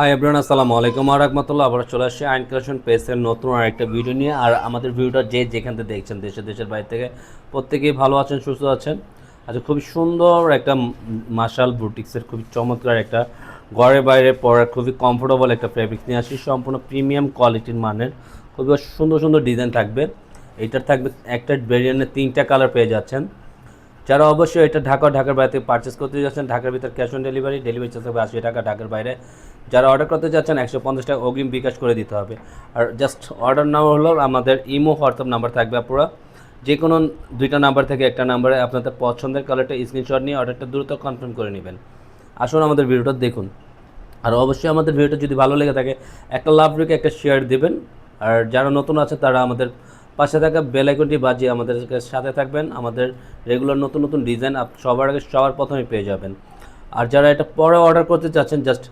Hi everyone আসসালামু আলাইকুম আর রহমতুল্লাহ। আবার চলে আসছি আইন কালেকশন পেজের নতুন আরেকটা ভিডিও নিয়ে। আর আমাদের ভিডিওটা যে যেখান থেকে দেখছেন, দেশে, দেশের বাইরে থেকে, প্রত্যেকেই ভালো আছেন, সুস্থ আছেন। আচ্ছা খুবই সুন্দর একটা মার্শাল বুটিক্সের খুবই চমৎকার একটা ঘরে বাইরে পরার খুবই কমফোর্টেবল একটা ফেব্রিক নিয়ে আসি সম্পূর্ণ প্রিমিয়াম কোয়ালিটির মানের। খুবই সুন্দর সুন্দর ডিজাইন থাকবে। এটার থাকবে একটা ভেরিয়েন্টের তিনটা কালার পেয়ে যাচ্ছেন। যারা অবশ্যই এটা ঢাকা, ঢাকার বাইরে থেকে পারচেস করতে যাচ্ছেন, ঢাকার ভিতর cash on delivery delivery charge হবে আশি টাকা, ঢাকার বাইরে যারা অর্ডার করতে যাচ্ছেন, একশো পঞ্চাশ টাকা অগ্রিম বিকাশ করে দিতে হবে। আর জাস্ট অর্ডার নাম্বার হলো আমাদের ইমো হোয়াটসঅ্যাপ নাম্বার থাকবে পুরো যে কোনো দুইটা নাম্বার থেকে একটা নাম্বারে আপনাদের পছন্দের কালারটা স্ক্রিনশট নিয়ে অর্ডারটা দ্রুত কনফার্ম করে নেবেন। আসুন আমাদের ভিডিওটা দেখুন। আর অবশ্যই আমাদের ভিডিওটা যদি ভালো লেগে থাকে, একটা লাভ রেখে একটা শেয়ার দিবেন। আর যারা নতুন আছে, তারা আমাদের পাশে থাকা বেল আইকনটি বাজিয়ে আমাদের সাথে থাকবেন। আমাদের রেগুলার নতুন নতুন ডিজাইন সবার আগে সবার প্রথমে পেয়ে যাবেন। আর যারা এটা পরে অর্ডার করতে চাচ্ছেন জাস্ট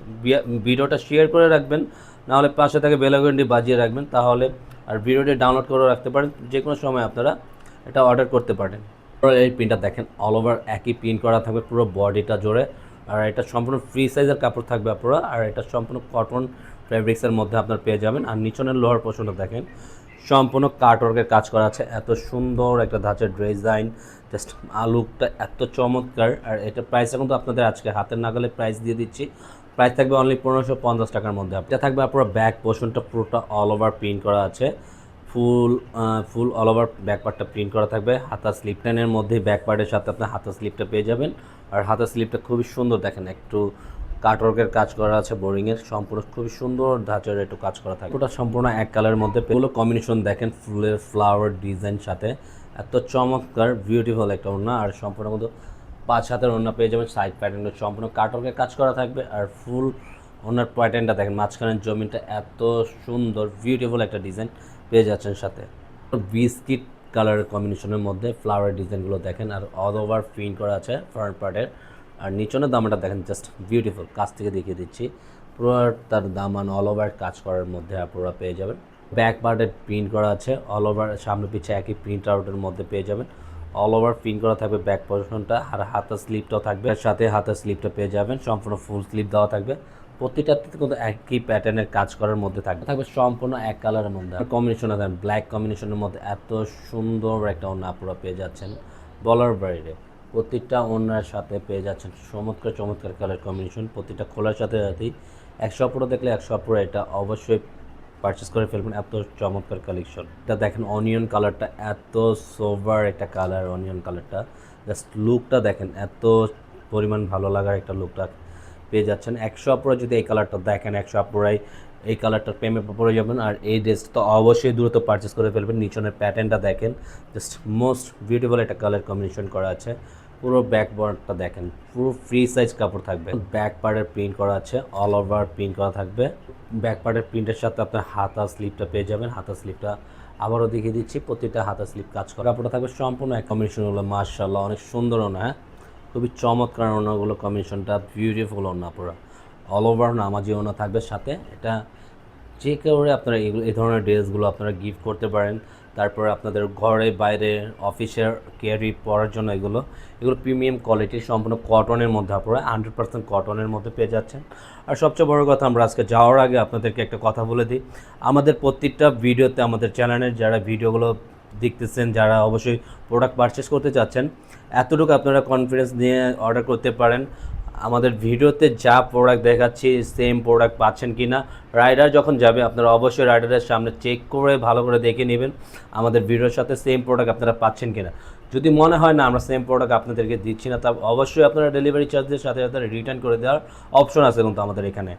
ভিডিওটা শেয়ার করে রাখবেন, নাহলে পাশে থেকে বেল আইকনটি বাজিয়ে রাখবেন, তাহলে আর ভিডিওটি ডাউনলোড করে রাখতে পারেন যে কোনো সময় আপনারা এটা অর্ডার করতে পারেন। এই প্রিন্টটা দেখেন অল ওভার একই প্রিন্ট করা থাকবে, পুরো বডিটা জোরে, আর এটা সম্পূর্ণ ফ্রি সাইজের কাপড় থাকবে আপনারা, আর এটা সম্পূর্ণ কটন ফ্যাব্রিক্সের মধ্যে আপনার পেয়ে যাবেন। আর নিচনের লোহার পোষণটা দেখেন, সম্পূর্ণ কাটওয়ার্কের কাজ করা আছে, এত সুন্দর একটা ধাঁচের ডিজাইন জাস্ট আলুকটা এত চমৎকার, আর এটা প্রাইস এখন তো আপনাদের আজকে হাতের নাগালে প্রাইস দিয়ে দিচ্ছি। প্রাইস থাকবে অনলি পনেরোশো পঞ্চাশ টাকার মধ্যে। এটা থাকবে আপনার ব্যাক পোর্শনটা পুরোটা অল ওভার প্রিন্ট করা আছে। Full full all over back পার্টটা প্রিন্ট করা থাকবে। হাতা স্লিপ টেনের মধ্যেই ব্যাক পার্টের সাথে আপনার হাতা স্লিপটা পেয়ে যাবেন। আর হাতা স্লিপটা খুবই সুন্দর দেখেন, একটু কাটওয়ার্কের কাজ করা আছে বোরিংয়ের সম্পূর্ণ খুবই সুন্দর ধাঁচের একটু কাজ করা থাকে। ওটা সম্পূর্ণ এক কালারের মধ্যে এগুলো কম্বিনেশন দেখেন, ফুলের ফ্লাওয়ার ডিজাইন সাথে। এত চমৎকার বিউটিফুল একটা ওড়না। আর সম্পূর্ণ মতো পাঁচ হাতের ওড়না পেয়ে যাবেন সাইড প্যাটার্নটা সম্পূর্ণ কাটওয়ার্কের কাজ করা থাকবে আর ফুল ওনার প্যাটার্নটা দেখেন, মাঝখানের জমিনটা এত সুন্দর বিউটিফুল একটা ডিজাইন পেয়ে যাচ্ছেন সাথে। বিস্কিট কালারের কম্বিনেশনের মধ্যে ফ্লাওয়ার ডিজাইনগুলো দেখেন, আর অল ওভার প্রিন্ট করা আছে ফ্রন্ট পার্টের আর নিচনের দামাটা দেখেন জাস্ট বিউটিফুল কাছ থেকে দেখিয়ে দিচ্ছি। পুরো তার দামান অল ওভার কাজ করার মধ্যে আপনারা পেয়ে যাবেন। ব্যাক পার্টের প্রিন্ট করা আছে অল ওভার সামনে পিছে একই প্রিন্ট আউটের মধ্যে পেয়ে যাবেন। অল ওভার প্রিন্ট করা থাকবে ব্যাক পোর্শনটা আর হাতের স্লিপটাও থাকবে। আর সাথে হাতের স্লিপটা পেয়ে যাবেন, সম্পূর্ণ ফুল স্লিপ দেওয়া থাকবে। প্রতিটাতে কিন্তু একই প্যাটার্নের কাজ করার মধ্যে থাকবে। থাকবে সম্পূর্ণ এক কালারের মধ্যে। কম্বিনেশন আছে ব্ল্যাক কম্বিনেশনের মধ্যে এত সুন্দর একটা অন্য আপনারা পেয়ে যাচ্ছেন বলার বাইরে প্রত্যেকটা ওনার সাথে পেয়ে যাচ্ছেন চমৎকার চমৎকার কালার কম্বিনেশন প্রতিটা খোলার সাথে সাথেই একশো অপরো দেখলে একশো অপরো এটা অবশ্যই পারচেস করে ফেলবেন এত চমৎকার কালেকশন এটা দেখেন অনিয়ন কালারটা এত সোভার একটা কালার অনিয়ন কালারটা জাস্ট লুকটা দেখেন, এত পরিমাণ ভালো লাগার একটা লুকটা পেয়ে যাচ্ছেন। একশো অপরে যদি এই কালারটা দেখেন, একশো অপরাই এই কালারটার প্রেমে পড়ে যাবেন। আর এই ড্রেসটা তো অবশ্যই দ্রুত পারচেস করে ফেলবেন। নিচনের প্যাটার্নটা দেখেন জাস্ট মোস্ট বিউটিফুল একটা কালার কম্বিনেশন করা আছে। পুরো ব্যাক বর্ডটা দেখেন, পুরো ফ্রি সাইজ কাপড় থাকবে। ব্যাক পার্টের প্রিন্ট করা আছে অল ওভার প্রিন্ট করা থাকবে। ব্যাক পার্টের প্রিন্টের সাথে আপনার হাতা স্লিপটা পেয়ে যাবেন, হাতা স্লিপটা আবারও দেখিয়ে দিচ্ছি, প্রতিটা হাতা স্লিপ কাজ করা। কাপড়টা থাকবে সম্পূর্ণ এক কম্বিনেশন হলো মার্শাল্লাহ অনেক সুন্দর না হ্যাঁ? খুবই চমৎকার ওনাগুলো কম্বিনেশনটা বিউটিফুল ওনা পুরো। অল ওভার নামাজি ওনা থাকবে সাথে। এটা যে কেউ আপনারা এই ধরনের ড্রেসগুলো আপনারা গিফট করতে পারেন। তারপরে আপনাদের ঘরে, বাইরে, অফিসের ক্যারি পরার জন্য এগুলো। এগুলো প্রিমিয়াম কোয়ালিটির সম্পূর্ণ কটনের মধ্যে আপনারা হান্ড্রেড পার্সেন্ট কটনের মধ্যে পেয়ে যাচ্ছেন। আর সবচেয়ে বড় কথা, আমরা আজকে যাওয়ার আগে আপনাদেরকে একটা কথা বলে দিই। আমাদের প্রত্যেকটা ভিডিওতে আমাদের চ্যানেলের যারা ভিডিওগুলো দেখতেছেন, যারা অবশ্যই প্রোডাক্ট পারচেস করতে চাচ্ছেন, এতটুকু আপনারা কনফিডেন্স নিয়ে অর্ডার করতে পারেন। আমাদের ভিডিওতে যা প্রোডাক্ট দেখাচ্ছি সেম প্রোডাক্ট পাচ্ছেন কি না রাইডার যখন যাবে, আপনারা অবশ্যই রাইডারের সামনে চেক করে, ভালো করে দেখে নেবেন আমাদের ভিডিওর সাথে সেম প্রোডাক্ট আপনারা পাচ্ছেন কি না যদি মনে হয় না, আমরা সেম প্রোডাক্ট আপনাদেরকে দিচ্ছি না তা অবশ্যই আপনারা ডেলিভারি চার্জের সাথে সাথে রিটার্ন করে দেওয়ার অপশন আছে কিন্তু আমাদের এখানে।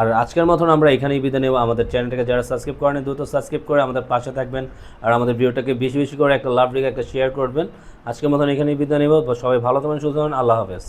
আর আজকের মতন আমরা এখানেই বিদায় নেব। আমাদের চ্যানেলটাকে যারা সাবস্ক্রাইব করেন, দ্রুত সাবস্ক্রাইব করে আমাদের পাশে থাকবেন। আর আমাদের ভিডিওটাকে বেশি বেশি করে একটা লাভ রেখে একটা শেয়ার করবেন। আজকের মতন এখানেই বিদায় নেব। সবাই ভালো থাকবেন, সুস্থ থাকবেন। আল্লাহ হাফেজ।